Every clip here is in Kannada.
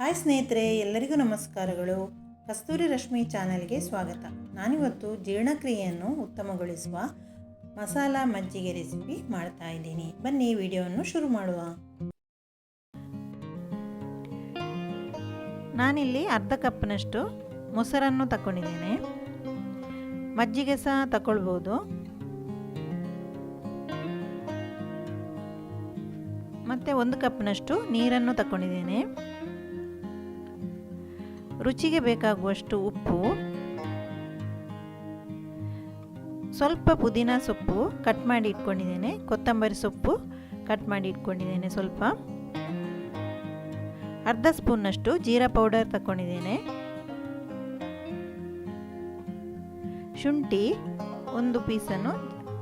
ಹಾಯ್ ಸ್ನೇಹಿತರೆ, ಎಲ್ಲರಿಗೂ ನಮಸ್ಕಾರಗಳು. ಕಸ್ತೂರಿ ರಶ್ಮಿ ಚಾನೆಲ್ಗೆ ಸ್ವಾಗತ. ನಾನಿವತ್ತು ಜೀರ್ಣಕ್ರಿಯೆಯನ್ನು ಉತ್ತಮಗೊಳಿಸುವ ಮಸಾಲ ಮಜ್ಜಿಗೆ ರೆಸಿಪಿ ಮಾಡ್ತಾ ಇದ್ದೀನಿ. ಬನ್ನಿ, ವಿಡಿಯೋವನ್ನು ಶುರು ಮಾಡುವ. ನಾನಿಲ್ಲಿ ಅರ್ಧ ಕಪ್ನಷ್ಟು ಮೊಸರನ್ನು ತಗೊಂಡಿದ್ದೇನೆ ಮಜ್ಜಿಗೆ ಸಹ ತಗೊಳ್ಬೋದು ಮತ್ತು ಒಂದು ಕಪ್ನಷ್ಟು ನೀರನ್ನು ತಗೊಂಡಿದ್ದೇನೆ ರುಚಿಗೆ ಬೇಕಾಗುವಷ್ಟು ಉಪ್ಪು, ಸ್ವಲ್ಪ ಪುದೀನ ಸೊಪ್ಪು ಕಟ್ ಮಾಡಿ ಇಟ್ಕೊಂಡಿದ್ದೇನೆ, ಕೊತ್ತಂಬರಿ ಸೊಪ್ಪು ಕಟ್ ಮಾಡಿ ಇಟ್ಕೊಂಡಿದ್ದೇನೆ ಸ್ವಲ್ಪ. ಅರ್ಧ ಸ್ಪೂನ್ನಷ್ಟು ಜೀರಾ ಪೌಡರ್ ತಗೊಂಡಿದ್ದೇನೆ ಶುಂಠಿ ಒಂದು ಪೀಸನ್ನು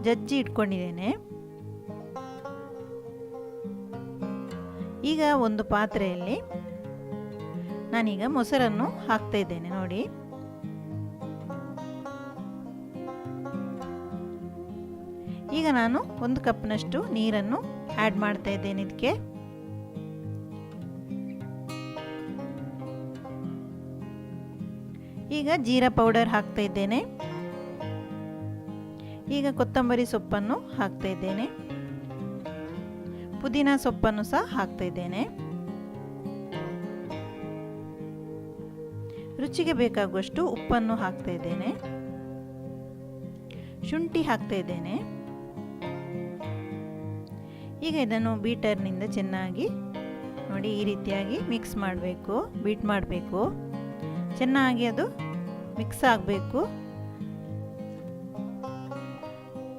ಜಜ್ಜಿ ಇಟ್ಕೊಂಡಿದ್ದೇನೆ. ಈಗ ಒಂದು ಪಾತ್ರೆಯಲ್ಲಿ ನಾನೀಗ ಮೊಸರನ್ನು ಹಾಕ್ತಾ ಇದ್ದೇನೆ, ನೋಡಿ. ಈಗ ನಾನು ಒಂದು ಕಪ್ನಷ್ಟು ನೀರನ್ನು ಆ್ಯಡ್ ಮಾಡ್ತಾ ಇದ್ದೇನೆ ಇದಕ್ಕೆ. ಈಗ ಜೀರಾ ಪೌಡರ್ ಹಾಕ್ತಾ ಇದ್ದೇನೆ. ಈಗ ಕೊತ್ತಂಬರಿ ಸೊಪ್ಪನ್ನು ಹಾಕ್ತಾ ಇದ್ದೇನೆ. ಪುದೀನ ಸೊಪ್ಪನ್ನು ಸಹ ಹಾಕ್ತಾ ಇದ್ದೇನೆ. ರುಚಿಗೆ ಬೇಕಾಗುವಷ್ಟು ಉಪ್ಪನ್ನು ಹಾಕ್ತಾ ಇದ್ದೇನೆ. ಶುಂಠಿ ಹಾಕ್ತಾ ಇದ್ದೇನೆ. ಈಗ ಇದನ್ನು ಬೀಟರ್ನಿಂದ ಚೆನ್ನಾಗಿ ನೋಡಿ ಈ ರೀತಿಯಾಗಿ ಮಿಕ್ಸ್ ಮಾಡಬೇಕು, ಬೀಟ್ ಮಾಡಬೇಕು. ಚೆನ್ನಾಗಿ ಅದು ಮಿಕ್ಸ್ ಆಗಬೇಕು.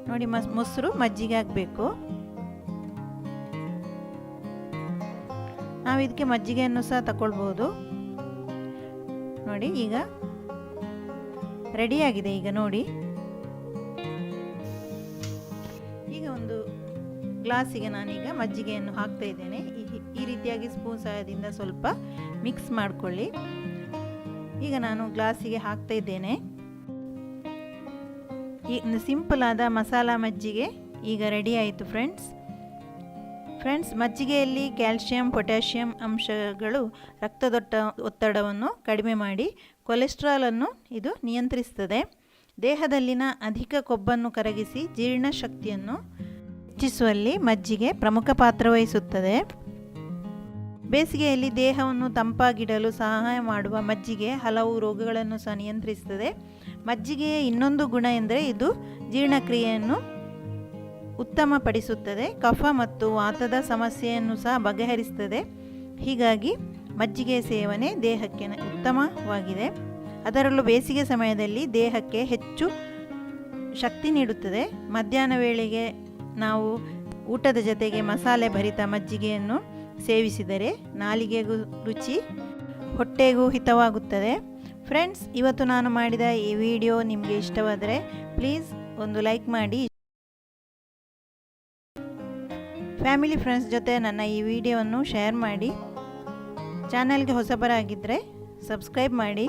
ನೋಡಿ ಮಸ್, ಮೊಸರು ಮಜ್ಜಿಗೆ ಆಗಬೇಕು ನಾವು ಇದಕ್ಕೆ ಮಜ್ಜಿಗೆಯನ್ನು ಸಹ ತಗೊಳ್ಬೋದು ನೋಡಿ, ಈಗ ರೆಡಿಯಾಗಿದೆ. ಈಗ ನೋಡಿ. ಈಗ ಒಂದು ಗ್ಲಾಸಿಗೆ ನಾನೀಗ ಮಜ್ಜಿಗೆಯನ್ನು ಹಾಕ್ತಾ ಇದ್ದೇನೆ. ಈ ರೀತಿಯಾಗಿ ಸ್ಪೂನ್ ಸಹಾಯದಿಂದ ಸ್ವಲ್ಪ ಮಿಕ್ಸ್ ಮಾಡಿಕೊಳ್ಳಿ. ಈಗ ನಾನು ಗ್ಲಾಸಿಗೆ ಹಾಕ್ತಾ ಇದ್ದೇನೆ. ಈ ಸಿಂಪಲ್ ಆದ ಮಸಾಲ ಮಜ್ಜಿಗೆ ಈಗ ರೆಡಿ ಆಯಿತು, ಫ್ರೆಂಡ್ಸ್. ಫ್ರೆಂಡ್ಸ್, ಮಜ್ಜಿಗೆಯಲ್ಲಿ ಕ್ಯಾಲ್ಸಿಯಂ, ಪೊಟ್ಯಾಷಿಯಂ ಅಂಶಗಳು ರಕ್ತದೊಟ್ಟ ಒತ್ತಡವನ್ನು ಕಡಿಮೆ ಮಾಡಿ ಕೊಲೆಸ್ಟ್ರಾಲನ್ನು ಇದು ನಿಯಂತ್ರಿಸ್ತದೆ. ದೇಹದಲ್ಲಿನ ಅಧಿಕ ಕೊಬ್ಬನ್ನು ಕರಗಿಸಿ ಜೀರ್ಣಶಕ್ತಿಯನ್ನು ಹೆಚ್ಚಿಸುವಲ್ಲಿ ಮಜ್ಜಿಗೆ ಪ್ರಮುಖ ಪಾತ್ರ ವಹಿಸುತ್ತದೆ. ಬೇಸಿಗೆಯಲ್ಲಿ ದೇಹವನ್ನು ತಂಪಾಗಿಡಲು ಸಹಾಯ ಮಾಡುವ ಮಜ್ಜಿಗೆ ಹಲವು ರೋಗಗಳನ್ನು ಸಹ ನಿಯಂತ್ರಿಸುತ್ತದೆ ಮಜ್ಜಿಗೆಯ ಇನ್ನೊಂದು ಗುಣ ಎಂದರೆ ಇದು ಜೀರ್ಣಕ್ರಿಯೆಯನ್ನು ಉತ್ತಮಪಡಿಸುತ್ತದೆ. ಕಫ ಮತ್ತು ವಾತದ ಸಮಸ್ಯೆಯನ್ನು ಸಹ ಬಗೆಹರಿಸುತ್ತದೆ. ಹೀಗಾಗಿ ಮಜ್ಜಿಗೆ ಸೇವನೆ ದೇಹಕ್ಕೆ ಉತ್ತಮವಾಗಿದೆ. ಅದರಲ್ಲೂ ಬೇಸಿಗೆ ಸಮಯದಲ್ಲಿ ದೇಹಕ್ಕೆ ಹೆಚ್ಚು ಶಕ್ತಿ ನೀಡುತ್ತದೆ. ಮಧ್ಯಾಹ್ನ ವೇಳೆಗೆ ನಾವು ಊಟದ ಜೊತೆಗೆ ಮಸಾಲೆ ಭರಿತ ಮಜ್ಜಿಗೆಯನ್ನು ಸೇವಿಸಿದರೆ ನಾಲಿಗೆಗೂ ರುಚಿ, ಹೊಟ್ಟೆಗೂ ಹಿತವಾಗುತ್ತದೆ. ಫ್ರೆಂಡ್ಸ್, ಇವತ್ತು ನಾನು ಮಾಡಿದ ಈ ವಿಡಿಯೋ ನಿಮಗೆ ಇಷ್ಟವಾದರೆ ಪ್ಲೀಸ್ ಒಂದು ಲೈಕ್ ಮಾಡಿ. ಫ್ಯಾಮಿಲಿ ಫ್ರೆಂಡ್ಸ್ ಜೊತೆ ನನ್ನ ಈ ವಿಡಿಯೋವನ್ನು ಶೇರ್ ಮಾಡಿ. ಚಾನಲ್ಗೆ ಹೊಸಬರಾಗಿದ್ದರೆ ಸಬ್ಸ್ಕ್ರೈಬ್ ಮಾಡಿ.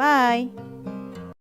ಬಾಯ್.